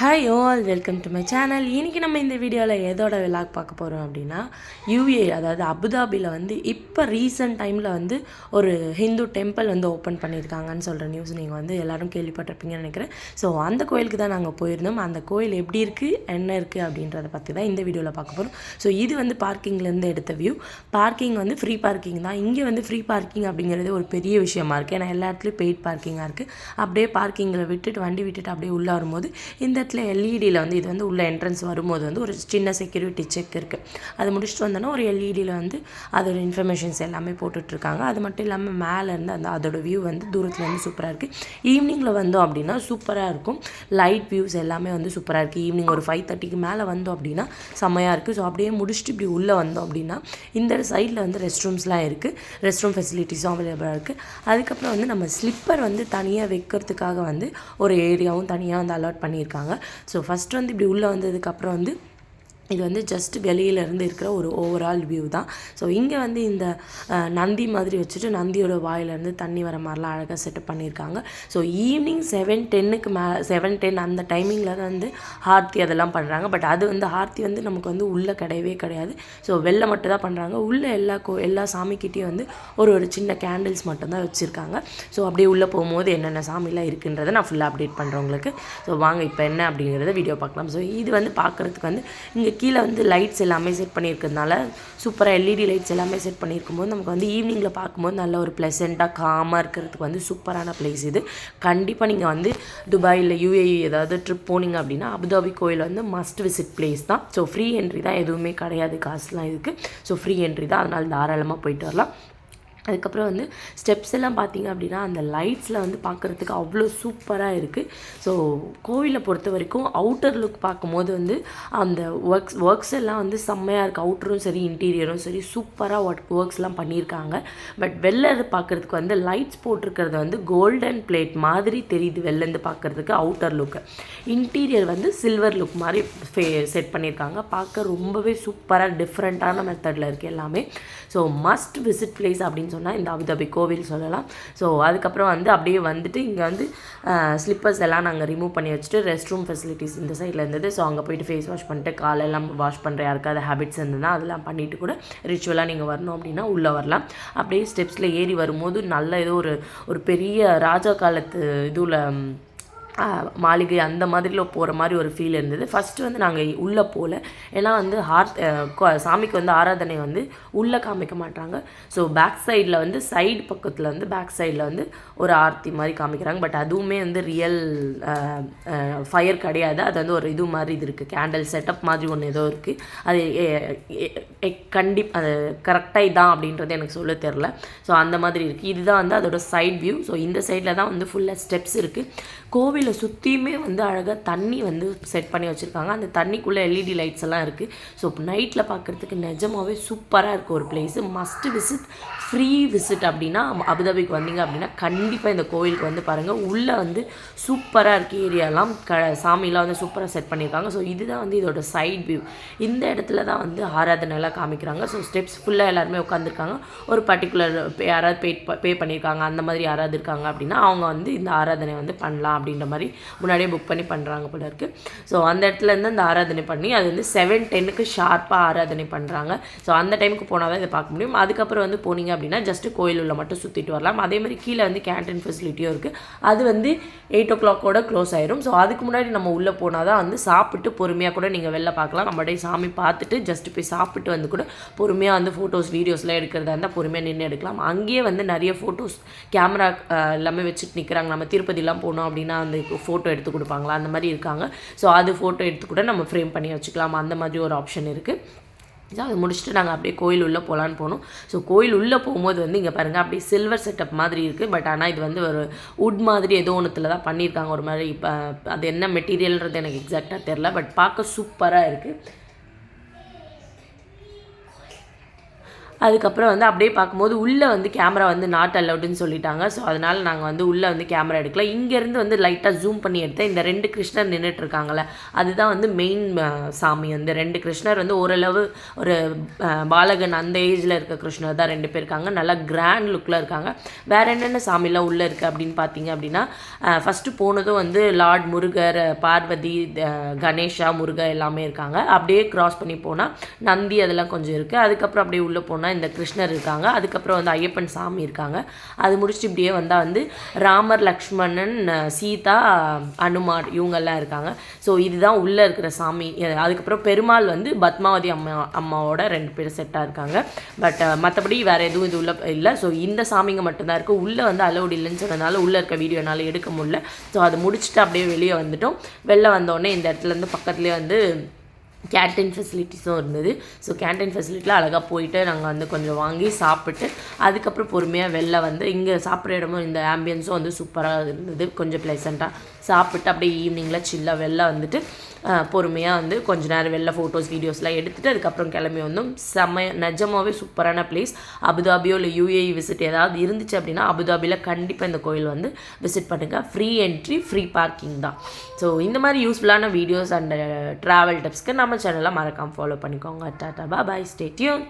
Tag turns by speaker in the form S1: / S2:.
S1: Hi all welcome to my channel இன்றைக்கி நம்ம இந்த வீடியோவில் எதோட விலாக் பார்க்க போகிறோம் அப்படின்னா யூஏ அதாவது அபுதாபியில் வந்து இப்போ ரீசன்ட் டைமில் வந்து ஒரு ஹிந்து டெம்பிள் வந்து ஓப்பன் பண்ணியிருக்காங்கன்னு சொல்கிற நியூஸ் நீங்கள் வந்து எல்லோரும் கேள்விப்பட்டிருப்பீங்கன்னு நினைக்கிறேன். ஸோ அந்த கோயிலுக்கு தான் நாங்கள் போயிருந்தோம். அந்த கோயில் எப்படி இருக்குது என்ன இருக்குது அப்படின்றத பற்றி தான் இந்த வீடியோவில் பார்க்க போகிறோம் ஸோ இது வந்து பார்க்கிங்லேருந்து எடுத்த வியூ பார்க்கிங் வந்து ஃப்ரீ பார்க்கிங் தான். இங்கே வந்து ஃப்ரீ பார்க்கிங் அப்படிங்கிறது ஒரு பெரிய விஷயமா இருக்குது ஏன்னா எல்லா இடத்துலையும் பெய்ட் பார்க்கிங்காக இருக்குது அப்படியே பார்க்கிங்கில் விட்டுட்டு வண்டி விட்டுட்டு அப்படியே உள்ளே வரும்போது இந்த இடத்துல எல்இடியில் வந்து இது வந்து உள்ள என்ட்ரன்ஸ் வரும்போது வந்து ஒரு சின்ன செக்யூரிட்டி செக் இருக்குது அது முடிச்சுட்டு வந்தோன்னா ஒரு எல்இடியில் வந்து அதோட இன்ஃபர்மேஷன்ஸ் எல்லாமே போட்டுட்ருக்காங்க. அது மட்டும் இல்லாமல் மேலே இருந்து அந்த அதோடய வியூ வந்து தூரத்தில் இருந்து சூப்பராக இருக்குது ஈவினிங்கில் வந்தோம் அப்படின்னா சூப்பராக இருக்கும். லைட் வியூஸ் எல்லாமே வந்து சூப்பராக இருக்குது ஈவினிங் ஒரு ஃபைவ் தேர்ட்டிக்கு மேலே வந்தோம் அப்படின்னா செம்மையாக இருக்குது ஸோ அப்படியே முடிச்சுட்டு இப்படி உள்ளே வந்தோம் அப்படின்னா இந்த சைடில் வந்து ரெஸ்ட் ரூம்ஸ்லாம் இருக்குது ரெஸ்ட் ரூம் ஃபெசிலிட்டிஸும் அவைலபிளாக இருக்குது அதுக்கப்புறம் வந்து நம்ம ஸ்லிப்பர் வந்து தனியாக வைக்கிறதுக்காக வந்து ஒரு ஏரியாவும் தனியாக வந்து அலாட் பண்ணியிருக்காங்க. ஸோ ஃபஸ்ட் வந்து இப்படி உள்ளே வந்ததுக்கப்புறம் வந்து இது வந்து ஜஸ்ட் வெளியிலேருந்து இருக்கிற ஒரு ஓவரால் வியூ தான். ஸோ இங்கே வந்து இந்த நந்தி மாதிரி வச்சுட்டு நந்தியோட வாயிலேருந்து தண்ணி வர மாதிரிலாம் அழகாக செட்டப் பண்ணியிருக்காங்க. ஸோ ஈவினிங் செவன் டென்னுக்கு மே செவன் டென் அந்த டைமிங்கில் தான் வந்து ஹார்த்தி அதெல்லாம் பண்ணுறாங்க பட் அது வந்து ஹார்த்தி வந்து நமக்கு வந்து உள்ளே கிடையவே கிடையாது. ஸோ வெளில மட்டும் தான் பண்ணுறாங்க உள்ளே எல்லா கோ எல்லா சாமிக்கிட்டேயும் வந்து ஒரு ஒரு சின்ன கேண்டில்ஸ் மட்டும்தான் வச்சுருக்காங்க. ஸோ அப்படியே உள்ளே போகும்போது என்னென்ன சாமிலாம் இருக்குன்றதை நான் ஃபுல்லாக அப்டேட் பண்ணுறேன் உங்களுக்கு. ஸோ வாங்க இப்போ என்ன அப்படிங்கிறத வீடியோ பார்க்கலாம். ஸோ இது வந்து பார்க்குறதுக்கு வந்து இங்கே கீழே வந்து லைட்ஸ் எல்லாமே செட் பண்ணியிருக்கிறதுனால சூப்பராக எல்இடி லைட்ஸ் எல்லாமே செட் பண்ணியிருக்கும்போது நமக்கு வந்து ஈவினிங்கில் பார்க்கும்போது நல்ல ஒரு ப்ளசண்ட்டாக காமாக இருக்கிறதுக்கு வந்து சூப்பரான பிளேஸ் இது. கண்டிப்பாக நீங்கள் வந்து துபாயில் இல்லை யூஏஇ ஏதாவது ட்ரிப் போனீங்க அப்படின்னா அபுதாபி கோயில் வந்து மஸ்ட் விசிட் பிளேஸ் தான். ஸோ ஃப்ரீ என்ட்ரி தான் எதுவுமே கிடையாது காசுலாம் இதுக்கு ஸோ ஃப்ரீ என்ட்ரி தான். அதனால் தாராளமாக போயிட்டு வரலாம். அதுக்கப்புறம் வந்து ஸ்டெப்ஸ் எல்லாம் பார்த்தீங்க அப்படின்னா அந்த லைட்ஸில் வந்து பார்க்குறதுக்கு அவ்வளோ சூப்பராக இருக்குது ஸோ கோவிலை பொறுத்த வரைக்கும் அவுட்டர் லுக் பார்க்கும்போது வந்து அந்த ஒர்க்ஸ் ஒர்க்ஸ் எல்லாம் வந்து செம்மையாக இருக்குது அவுட்டரும் சரி இன்டீரியரும் சரி சூப்பராக ஒர்க் ஒர்க்ஸ்லாம் பண்ணியிருக்காங்க. பட் வெளிலேருந்து பார்க்குறதுக்கு வந்து லைட்ஸ் போட்டிருக்கிறது வந்து கோல்டன் பிளேட் மாதிரி தெரியுது வெளிலேருந்து பார்க்குறதுக்கு அவுட்டர் லுக்கு இன்டீரியர் வந்து சில்வர் லுக் மாதிரி செட் பண்ணியிருக்காங்க. பார்க்க ரொம்பவே சூப்பராக டிஃப்ரெண்ட்டான மெத்தடில் இருக்குது எல்லாமே. ஸோ மஸ்ட் விசிட் பிளேஸ் அப்படின்னு சொன்னால் இந்த அபுதாபி கோவில் சொல்லலாம். ஸோ அதுக்கப்புறம் வந்து அப்படியே வந்துட்டு இங்கே வந்து ஸ்லிப்பர்ஸ் எல்லாம் நாங்கள் ரிமூவ் பண்ணி வச்சுட்டு ரெஸ்ட் ரூம் ஃபெசிலிட்டிஸ் இந்த சைடில் இருந்தது. ஸோ அங்கே போயிட்டு ஃபேஸ் வாஷ் பண்ணிட்டு காலெல்லாம் வாஷ் பண்ணுற யாருக்காவது ஹேபிட்ஸ் இருந்ததுன்னா அதெல்லாம் பண்ணிட்டு கூட ரிச்சுவலாக நீங்கள் வரணும் அப்படின்னா உள்ளே வரலாம். அப்படியே ஸ்டெப்ஸில் ஏறி வரும்போது நல்ல ஏதோ ஒரு ஒரு பெரிய ராஜா காலத்து இதுவில் மாளிகை அந்த மாதிரில போகிற மாதிரி ஒரு ஃபீல் இருந்தது. ஃபஸ்ட்டு வந்து நாங்கள் உள்ளே போகல ஏன்னா வந்து ஹார்ட் சாமிக்கு வந்து ஆராதனை வந்து உள்ளே காமிக்க மாட்டாங்க. ஸோ பேக் சைடில் வந்து சைடு பக்கத்தில் வந்து பேக் சைடில் வந்து ஒரு ஆர்த்தி மாதிரி காமிக்கிறாங்க. பட் அதுவுமே வந்து ரியல் ஃபயர் கிடையாது. அது வந்து ஒரு இது மாதிரி இது இருக்குது கேண்டில் செட்டப் மாதிரி ஒன்று ஏதோ இருக்குது அது கண்டிப் அது கரெக்டாக இதான் அப்படின்றது எனக்கு சொல்ல தெரில ஸோ அந்த மாதிரி இருக்குது இதுதான் வந்து அதோட சைட் வியூ ஸோ இந்த சைடில் தான் வந்து ஃபுல்லாக ஸ்டெப்ஸ் இருக்குது கோவில் சுற்றியுமே வந்து அழகாக தண்ணி வந்து செட் பண்ணி வச்சுருக்காங்க. அந்த தண்ணிக்குள்ளே எல்இடி லைட்ஸ் எல்லாம் இருக்குது ஸோ நைட்டில் பார்க்குறதுக்கு நிஜமாகவே சூப்பராக இருக்குது ஒரு place must visit free visit அப்படின்னா அபுதாபிக்கு வந்தீங்க அப்படின்னா கண்டிப்பாக இந்த கோவிலுக்கு வந்து பாருங்கள் உள்ளே வந்து சூப்பராக இருக்குது ஏரியாலாம் க சாமிலாம் வந்து சூப்பராக செட் பண்ணியிருக்காங்க. ஸோ இதுதான் வந்து இதோட சைட் வியூ இந்த இடத்துல தான் வந்து ஆராதனைலாம் காமிக்கிறாங்க. ஸோ ஸ்டெப்ஸ் ஃபுல்லாக எல்லாருமே உட்காந்துருக்காங்க ஒரு பர்டிகுலர் யாராவது பே பே பண்ணியிருக்காங்க. அந்த மாதிரி யாராவது இருக்காங்க அப்படின்னா அவங்க வந்து இந்த ஆராதனை வந்து பண்ணலாம் அப்படின்ற மாதிரி முன்னாடியே புக் பண்ணி பண்ணுறாங்க போல இருக்குது ஸோ அந்த இடத்துல இருந்து அந்த ஆராதனை பண்ணி அது வந்து செவன் டென்னுக்கு ஷார்ப்பாக ஆராதனை பண்ணுறாங்க ஸோ அந்த டைமுக்கு போனால் தான் இதை பார்க்க முடியும். அதுக்கப்புறம் வந்து போனீங்க அப்படின்னா ஜஸ்ட்டு கோயில் உள்ள மட்டும் சுற்றிட்டு வரலாம். அதே மாதிரி கீழே வந்து கேன்டீன் ஃபெசிலிட்டியும் இருக்குது அது வந்து எயிட் ஓ கிளாக்கோட க்ளோஸ் ஆயிரும். ஸோ அதுக்கு முன்னாடி நம்ம உள்ளே போனால் தான் வந்து சாப்பிட்டு பொறுமையாக கூட நீங்கள் வெளில பார்க்கலாம். நம்மளுடைய சாமி பார்த்துட்டு ஜஸ்ட் போய் சாப்பிட்டு வந்து கூட பொறுமையாக வந்து ஃபோட்டோஸ் வீடியோஸ்லாம் எடுக்கிறதா இருந்தால் பொறுமையாக நின்று எடுக்கலாம். அங்கேயே வந்து நிறைய ஃபோட்டோஸ் கேமரா எல்லாமே வச்சுட்டு நிற்கிறாங்க நம்ம திருப்பதிலாம் போனோம் அப்படின்னா அந்த ஃபோட்டோ எடுத்து கொடுப்பாங்களா? அந்த மாதிரி இருக்காங்க. ஸோ அது ஃபோட்டோ எடுத்து கூட நம்ம ஃப்ரேம் பண்ணி வச்சுக்கலாம். அந்த மாதிரி ஒரு ஆப்ஷன் இருக்குது ஸோ அது முடிச்சுட்டு நாங்கள் அப்படியே கோயில் உள்ளே போகலான்னு போனோம். ஸோ கோயில் உள்ளே போகும்போது வந்து இங்கே பாருங்கள் அப்படியே சில்வர் செட்டப் மாதிரி இருக்குது பட் ஆனால் இது வந்து ஒரு உட் மாதிரி ஏதோ ஒன்றுத்தில் தான் பண்ணியிருக்காங்க. ஒரு மாதிரி இப்போ அது என்ன மெட்டீரியல்ன்றது எனக்கு எக்ஸாக்டாக தெரில பட் பார்க்க சூப்பராக இருக்குது அதுக்கப்புறம் வந்து அப்படியே பார்க்கும்போது உள்ளே வந்து கேமரா வந்து நாட் அலவுடுன்னு சொல்லிட்டாங்க. ஸோ அதனால் நாங்கள் வந்து உள்ளே வந்து கேமரா எடுக்கல. இங்கேருந்து வந்து லைட்டாக ஜூம் பண்ணி எடுத்தேன் இந்த ரெண்டு கிருஷ்ணர் நின்றுட்டு இருக்காங்களே அதுதான் வந்து மெயின் சாமி. வந்து ரெண்டு கிருஷ்ணர் வந்து ஓரளவு ஒரு பாலகன் அந்த ஏஜில் இருக்க கிருஷ்ணர் தான் ரெண்டு பேர் இருக்காங்க. நல்லா கிராண்ட் லுக்கில் இருக்காங்க. வேற என்னென்ன சாமிலாம் உள்ளே இருக்குது அப்படின்னு பார்த்தீங்க அப்படின்னா ஃபஸ்ட்டு போனதும் வந்து லார்ட் முருகர் பார்வதி கணேஷா முருகர் எல்லாமே இருக்காங்க. அப்படியே கிராஸ் பண்ணி போனால் நந்தி அதெல்லாம் கொஞ்சம் இருக்குது அதுக்கப்புறம் அப்படியே உள்ளே போனால் இந்த கிருஷ்ணர் இருக்காங்க. அதுக்கப்புறம் வந்து ஐயப்பன் சாமி இருக்காங்க. அது முடிச்சுட்டு இப்படியே வந்தால் வந்து ராமர் லக்ஷ்மணன் சீதா அனுமார் இவங்கெல்லாம் இருக்காங்க. ஸோ இதுதான் உள்ளே இருக்கிற சாமி. அதுக்கப்புறம் பெருமாள் வந்து பத்மாவதி அம்மா அம்மாவோட ரெண்டு பேரும் செட்டாக இருக்காங்க. பட் மற்றபடி வேறு எதுவும் இது உள்ள இல்லை. ஸோ இந்த சாமிங்க மட்டும்தான் இருக்குது உள்ளே வந்து அலௌட் இல்லைன்னு சொன்னதுனால உள்ளே இருக்க வீடியோ என்னால் எடுக்க முடியல. ஸோ அதை முடிச்சுட்டு அப்படியே வெளியே வந்துட்டோம். வெளில வந்தோடனே இந்த இடத்துல இருந்து பக்கத்துலேயே வந்து கேன்டீன் ஃபெசிலிட்டிஸும் இருந்தது. ஸோ கேன்டீன் ஃபெசிலிட்டியில் அழகாக போயிட்டு நாங்கள் வந்து கொஞ்சம் வாங்கி சாப்பிட்டு அதுக்கப்புறம் பொறுமையாக வெளில வந்து இங்கே சாப்பிட்ற இடமும் இந்த ஆம்பியன்ஸும் வந்து சூப்பராக இருந்தது. கொஞ்சம் ப்ளசண்ட்டாக சாப்பிட்டு அப்படியே ஈவினிங்கில் சில்லாக வெளில வந்துட்டு பொறுமையாக வந்து கொஞ்ச நேரம் வெளில ஃபோட்டோஸ் வீடியோஸ்லாம் எடுத்துகிட்டு அதுக்கப்புறம் கிளம்பி வந்தோம். செம்ம நிஜமாகவே சூப்பரான பிளேஸ் அபுதாபியோ இல்லை யூஏஇ விசிட் ஏதாவது இருந்துச்சு அப்படின்னா அபுதாபியில் கண்டிப்பாக இந்த கோயில் வந்து விசிட் பண்ணுங்கள் ஃப்ரீ என்ட்ரி ஃப்ரீ பார்க்கிங் தான். ஸோ இந்த மாதிரி யூஸ்ஃபுல்லான வீடியோஸ் அண்ட் ட்ராவல் டிப்ஸ்க்கு நம்ம சேனலை மறக்காமல் ஃபாலோ பண்ணிக்கோங்க. டாட்டா பா பாய் ஸ்டேட்யூன்